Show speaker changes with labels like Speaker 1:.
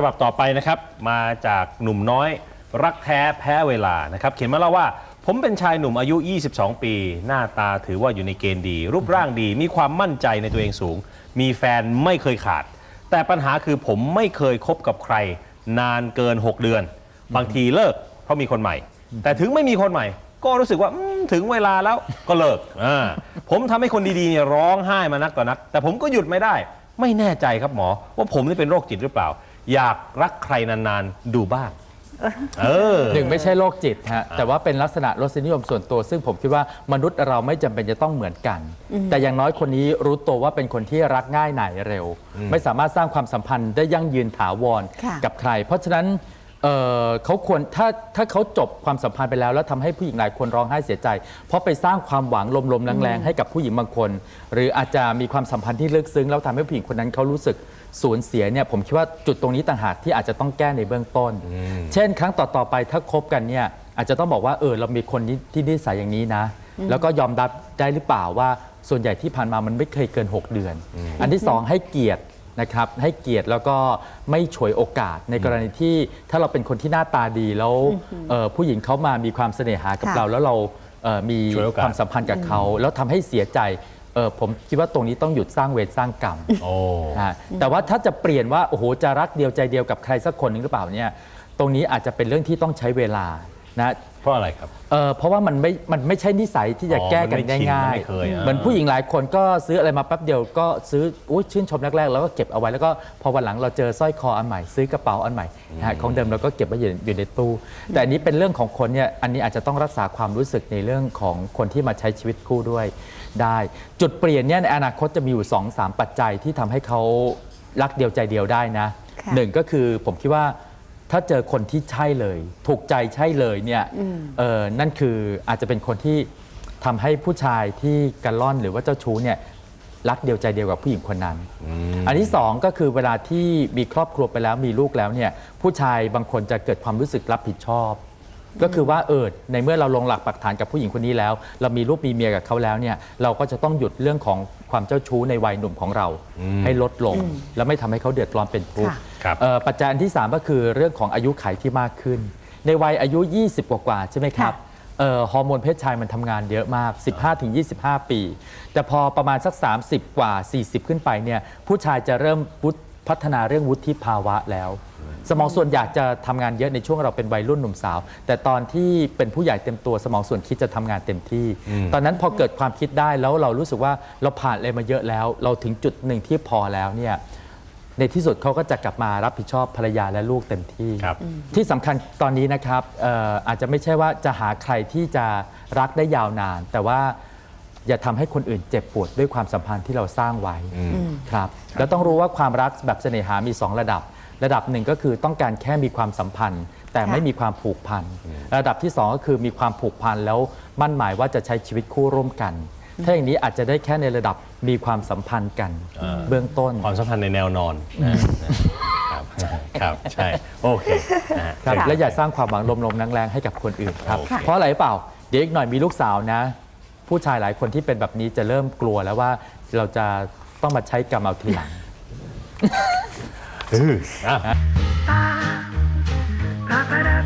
Speaker 1: ฉบับต่อไปนะครับมาจากหนุ่มน้อยรักแท้แพ้เวลานะครับเขียนมาเล่าว่า ผมเป็นชายหนุ่มอายุ 22 ปี หน้าตาถือว่าอยู่ในเกณฑ์ดี รูปร่างดีมีความมั่นใจในตัวเองสูง มีแฟนไม่เคยขาด แต่ปัญหาคือผมไม่เคยคบกับใคร นานเกิน 6 เดือน บางทีเลิกเพราะมีคนใหม่ แต่ถึงไม่มีคนใหม่ ก็รู้สึกว่าถึงเวลาแล้วก็เลิกผมทำให้คนดีๆเนี่ยร้องไห้มานักต่อนัก แต่ผมก็หยุดไม่ได้ ไม่แน่ใจครับหมอ ว่าผมนี่เป็นโรคจิตหรือเปล่า อยากรักใครนานๆ ดูบ้าง เออ
Speaker 2: หนึ่งไม่ใช่โรคจิตฮะแต่ว่าเป็นลักษณะรสนิยมส่วนตัว ซึ่งผมคิดว่ามนุษย์เราไม่จำเป็นจะต้องเหมือนกัน แต่อย่างน้อยคนนี้รู้ตัวว่าเป็นคนที่รักง่ายหน่ายเร็ว ไม่สามารถสร้างความสัมพันธ์ได้ยั่งยืนถาวร
Speaker 3: ค่ะ
Speaker 2: กับใคร เพราะฉะนั้น เอ่อเขาควรถ้าถ้าเขาจบความสัมพันธ์ไปแล้ว แล้วทำให้ผู้หญิงหลายคนร้องไห้เสียใจ เพราะไปสร้างความหวังลมๆแรงๆให้กับผู้หญิงบางคน หรืออาจจะมีความสัมพันธ์ที่ลึกซึ้งแล้วทำให้ผู้หญิงคนนั้นเขารู้สึกสูญเสียเนี่ยผมคิดว่าจุดตรงนี้ต่างหากที่อาจจะต้องแก้ในเบื้องต้น เช่น ครั้งต่อๆไปถ้าคบกันเนี่ยอาจจะต้องบอกว่าเออเรามีคนที่ที่นิสัยอย่างนี้นะ แล้วก็ยอมรับได้หรือเปล่าว่าส่วนใหญ่ที่ผ่านมามันไม่เคยเกิน 6 เดือน อันที่สองให้เกียรติ นะครับให้เกียรติแล้วก็ไม่ฉวยโอกาสในกรณีที่ถ้าเราเป็นคนที่หน้าตาดีแล้วเอ่อผู้หญิงเขามามีความเสน่หากับ
Speaker 3: ค่ะ
Speaker 2: เราแล้วเราเอ่อมี
Speaker 1: ฉวยโอกาส
Speaker 2: ความสัมพันธ์กับเขาแล้วทำให้เสียใจเออผมคิดว่าตรงนี้ต้องหยุดสร้างเวรสร้างกรรม
Speaker 1: โอ้
Speaker 2: นะฮะแต่ว่าถ้าจะเปลี่ยนว่าโอ้โหจะรักเดียวใจเดียวกับใครสักคนหนึ่งหรือเปล่าเนี่ยตรงนี้อาจจะเป็นเรื่องที่ต้องใช้เวลา นะ
Speaker 1: เพราะอะไรครับ
Speaker 2: เอ่อเพราะว่ามันไม่มันไม่ใช่นิสัยที่จะ
Speaker 1: อ๋อ
Speaker 2: แก้กัน
Speaker 1: มันไม่ชิน
Speaker 2: ง่าย
Speaker 1: มันไม่เคยอ่า
Speaker 2: เหมือนผู้หญิงหลายคนก็ซื้ออะไรมาแป๊บเดียวก็ซื้ออุ้ยชื่นชมแรกๆ แล้วก็เก็บเอาไว้แล้วก็พอวันหลังเราเจอสร้อยคออันใหม่ซื้อกระเป๋าอันใหม่นะฮะของเดิมเราก็เก็บไว้อยู่อยู่ในตู้ แต่อันนี้เป็นเรื่องของคนเนี่ยอันนี้อาจจะต้องรักษาความรู้สึกในเรื่องของคนที่มาใช้ชีวิตคู่ด้วย ได้ จุดเปลี่ยนเนี่ยในอนาคตจะมีอยู่2อสามปัจจัยที่ทำให้เขารักเดียวใจเดียวได้นะ
Speaker 3: ค่ะ
Speaker 2: หนึ่ง ก็คือผมคิดว่า ถ้าเจอคนที่ใช่เลย ถูกใจใช่เลยเนี่ยเออนั่นคืออาจจะเป็นคนที่ทำให้ผู้ชายที่กันล่อนหรือว่าเจ้าชู้เนี่ยรักเดียวใจเดียวกับผู้หญิงคนนั้น อันที่สองก็คือเวลาที่มีครอบครัวไปแล้วมีลูกแล้วเนี่ยผู้ชายบางคนจะเกิดความรู้สึกรับผิดชอบ ก็คือว่าเออในเมื่อเราลงหลักปักฐานกับผู้หญิงคนนี้แล้ว เรามีลูกมีเมียกับเขาแล้วเนี่ยเราก็จะต้องหยุดเรื่องของความเจ้าชู้ในวัยหนุ่มของเรา ให้ลดลง แล้วไม่ทำให้เขาเดือดร้อนเป็นทุกข์
Speaker 3: ค่ะ
Speaker 1: ครับ
Speaker 2: เอ่อปัจจัยอันที่ 3 ก็คือเรื่องของอายุไขที่มากขึ้น ในวัยอายุ 20 กว่าๆใช่ไหมครับ
Speaker 3: ค่ะ
Speaker 2: เอ่อฮอร์โมนเพศชายมันทำงานเยอะมาก 15-25 ปี แต่พอประมาณสัก 30 กว่า 40 ขึ้นไปเนี่ยผู้ชายจะเริ่มวุฒิพัฒนาเรื่องวุฒิภาวะแล้ว สมองส่วนอยากจะทำงานเยอะในช่วงเราเป็นวัยรุ่นหนุ่มสาว แต่ตอนที่เป็นผู้ใหญ่เต็มตัวสมองส่วนคิดจะทำงานเต็มที่ ตอนนั้นพอเกิดความคิดได้แล้วเรารู้สึกว่าเราผ่านอะไรมาเยอะแล้ว เราถึงจุดหนึ่งที่พอแล้วเนี่ยในที่สุดเขาก็จะกลับมารับผิดชอบภรรยาและลูกเต็มที่
Speaker 1: ครับ
Speaker 2: ที่สำคัญตอนนี้นะครับเอ่ออาจจะไม่ใช่ว่าจะหาใครที่จะรักได้ยาวนาน แต่ว่าอย่าทำให้คนอื่นเจ็บปวดด้วยความสัมพันธ์ที่เราสร้างไว้ครับ แล้วต้องรู้ว่าความรักแบบเสน่หามี 2 ระดับ ระดับหนึ่งก็คือต้องการแค่มีความสัมพันธ์ แต่ไม่มีความผูกพัน ระดับที่ 2 ก็คือมีความผูกพันแล้วมั่นหมายว่าจะใช้ชีวิตคู่ร่วมกัน ถ้าอย่างนี้อาจจะได้แค่ในระดับมีความสัมพันธ์กัน
Speaker 1: อ่า
Speaker 2: เบื้องต้น
Speaker 1: ความสัมพันธ์ในแนวนอนนะครับครับใช่โอเคนะฮะ
Speaker 2: ครับ
Speaker 3: ค่ะ
Speaker 2: และอย่าสร้างความหวังลมๆแรงๆให้กับคนอื่นครับ
Speaker 1: โอเค
Speaker 2: เพราะอะไรเปล่าเดี๋ยวอีกหน่อยมีลูกสาวนะ ผู้ชายหลายคนที่เป็นแบบนี้จะเริ่มกลัวแล้วว่าเราจะต้องมาใช้กรรมเอาทีหลัง
Speaker 1: อะ
Speaker 4: Ba-ba-da-ba-ba.